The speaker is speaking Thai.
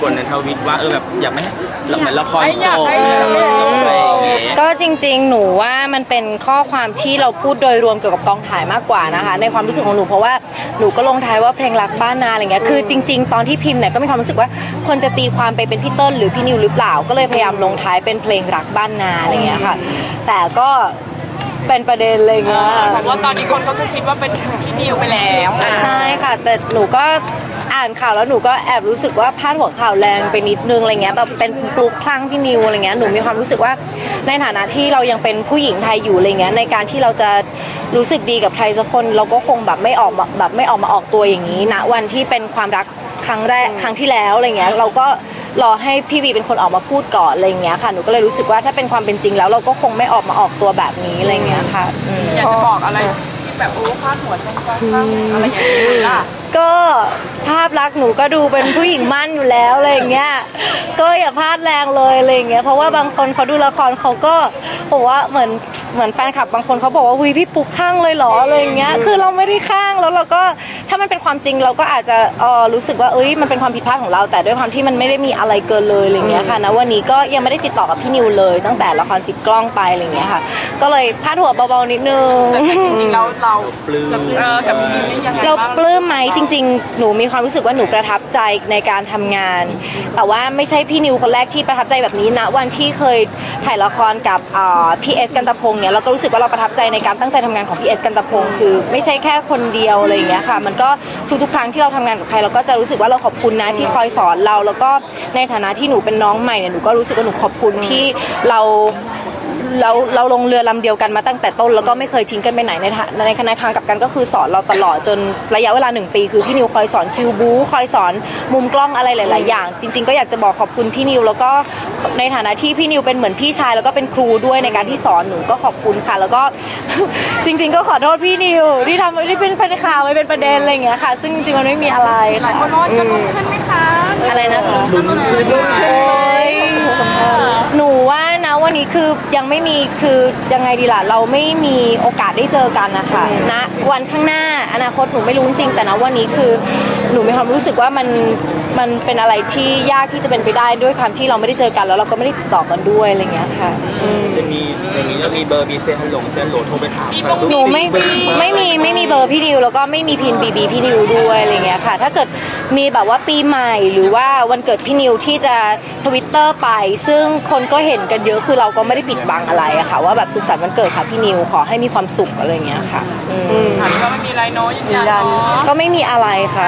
บ่นๆในทวิตว่าเออแบบอยากไม่ให้เหมือนละครไม่อจยากบให้ละครจบอะไรอย่างเงี้ย ก็จริงๆ หนูว่ามันเป็นข้อความที่เราพูดโดยรวมเกี่ยวกับกองถ่ายมากกว่านะคะ ในความรู้สึกของหนูเพราะว่าหนูก็ลงท้ายว่าเพลงรักบ้านนาอะไรเงี้ยคือจริง ๆ ตอนที่พิมพ์เนี่ยก็มีความรู้สึกว่าคนจะตีความไปเป็นพี่เติ้ลหรือพี่นิวหรือเปล่า ก็เลยพยายามลงท้ายเป็นเพลงรักบ้านนาอะไรเงี้ยค่ะ แต่ก็ เป็นประเด็นเลยเงี้ยเพราะว่าตอนนี้คนเขาก็คิดว่าเป็นพี่นิวไปแล้วอะใช่ค่ะแต่หนูก็อ่านข่าวแล้วหนูก็แอบรู้สึกว่าพาดหัวข่าวแรงไปนิดนึงอะไรเงี้ยแบบเป็นปลุกพลังพี่นิวอะไรเงี้ยหนูมีความรู้สึกว่าในฐานะที่เรายังเป็นผู้หญิงไทยอยู่อะไรเงี้ยในการที่เราจะรู้สึกดีกับใครสักคนเราก็คงแบบไม่ออกมาแบบไม่ออกมาออกตัวอย่างนี้ณวันที่เป็นความรักครั้งแรกครั้งที่แล้วอะไรเงี้ยเราก็ รอให้พี่วีเป็นคนออกมาพูดก่อนอะไรเงี้ยค่ะหนูก็เลยรู้สึกว่าถ้าเป็นความเป็นจริงแล้วเราก็คงไม่ออกมาออกตัวแบบนี้อะไรเงี้ยค่ะอืม อยากจะบอกอะไรที่แบบโอ้พาดหัวชมฟ้าอะไรอย่างนี้ล่ะ ก็ภาพลักษณ์หนูก็ดูเป็นผู้หญิงมั่นอยู่แล้วอะไรอย่างเงี้ย ก็อย่าพลาดแรงเลยอะไรอย่างเงี้ย เพราะว่าบางคนเขาดูละครเขาก็บอกว่าเหมือนเหมือนแฟนคลับบางคนเขาบอกว่าหุยพี่ปุ๊กข้างเลยเหรออะไรอย่างเงี้ย คือเราไม่ได้ข้างแล้วเราก็ถ้ามันเป็นความจริงเราก็อาจจะเออรู้สึกว่าเอ้ยมันเป็นความผิดพลาดของเรา แต่ด้วยความที่มันไม่ได้มีอะไรเกินเลยอะไรอย่างเงี้ยค่ะนะวันนี้ก็ยังไม่ได้ติดต่อกับพี่นิวเลย ตั้งแต่ละครปิดกล้องไปอะไรอย่างเงี้ยค่ะ ก็เลยพาดหัวเบาๆนิดนึงแต่จริงๆเราเราปลื้มเออกับพี่นิวนี่ยังไงเราบ้างปลื้มไหมจริง ๆ หนูมีความรู้สึกว่าหนูประทับใจในการทำงาน แต่ว่าไม่ใช่พี่นิวคนแรกที่ประทับใจแบบนี้นะวันที่เคยถ่ายละครกับพี่เอสกันตะพงศ์เนี่ยเราก็รู้สึกว่าเราประทับใจในการตั้งใจทำงานของพี่เอสกันตะพงศ์คือ ไม่ใช่แค่คนเดียวอะไรอย่างเงี้ยค่ะ มันก็ทุกๆครั้งที่เราทำงานกับใครเราก็จะรู้สึกว่าเราขอบคุณนะที่คอยสอนเรา แล้วก็ในฐานะที่หนูเป็นน้องใหม่เนี่ยหนูก็รู้สึกว่าหนูขอบคุณที่เรา เราเราลงเรือลำเดียวกันมาตั้งแต่ต้นแล้วก็ไม่เคยทิ้งกันไปไหนในทางในคณะทางกับกันก็คือสอนเราตลอดจนระยะเวลาหนึ่งปี คือพี่นิวคอยสอนคิวบูคอยสอนมุมกล้องอะไรหลาย ๆ อย่าง จริง ๆ ก็อยากจะบอกขอบคุณพี่นิว แล้วก็ในฐานะที่พี่นิวเป็นเหมือนพี่ชายแล้วก็เป็นครูด้วยในการที่สอนหนูก็ขอบคุณค่ะ แล้วก็จริง ๆ ก็ขอโทษพี่นิวที่ทำที่เป็นเป็นข่าวไม่เป็นประเด็นอะไรอย่างเงี้ยค่ะ ซึ่งจริงๆมันไม่มีอะไรหลายคนรอดจะลุ้นขึ้นไหมคะอะไรนะคะลุ้นขึ้นมาโอ้ยหนู ว่านะวันนี้คือยังไม่มีคือยังไงดีล่ะเราไม่มีโอกาสได้เจอกันนะคะณวันข้างหน้าอนาคตหนูไม่รู้จริงๆแต่นะวันนี้คือหนูมีความรู้สึกว่ามัน มันเป็นอะไรที่ยากที่จะเป็นไปได้ด้วยความที่เราไม่ได้เจอกันแล้วเราก็ไม่ได้ติดต่อกันด้วยอะไรอย่างเงี้ยค่ะจะมีอย่างนี้จะมีเบอร์มีเซนฮัลโหลเซนโหลโทรไปถามมีบ้างหนูไม่ไม่มีไม่มีเบอร์พี่ดิวแล้วก็ไม่มีพินบีบีพี่ดิวด้วยอะไรเงี้ยค่ะ ถ้าเกิดมีแบบว่าปีใหม่หรือว่าวันเกิดพี่นิวที่จะทวิตเตอร์ไป ซึ่งคนก็เห็นกันเยอะคือเราก็ไม่ได้ปิดบังอะไรอะค่ะ ว่าแบบสุขสันต์วันเกิดค่ะพี่นิวขอให้มีความสุขอะไรเงี้ยค่ะอืมถามว่าไม่มีอะไรเนาะยืนยันเนาะก็ไม่มีอะไรค่ะ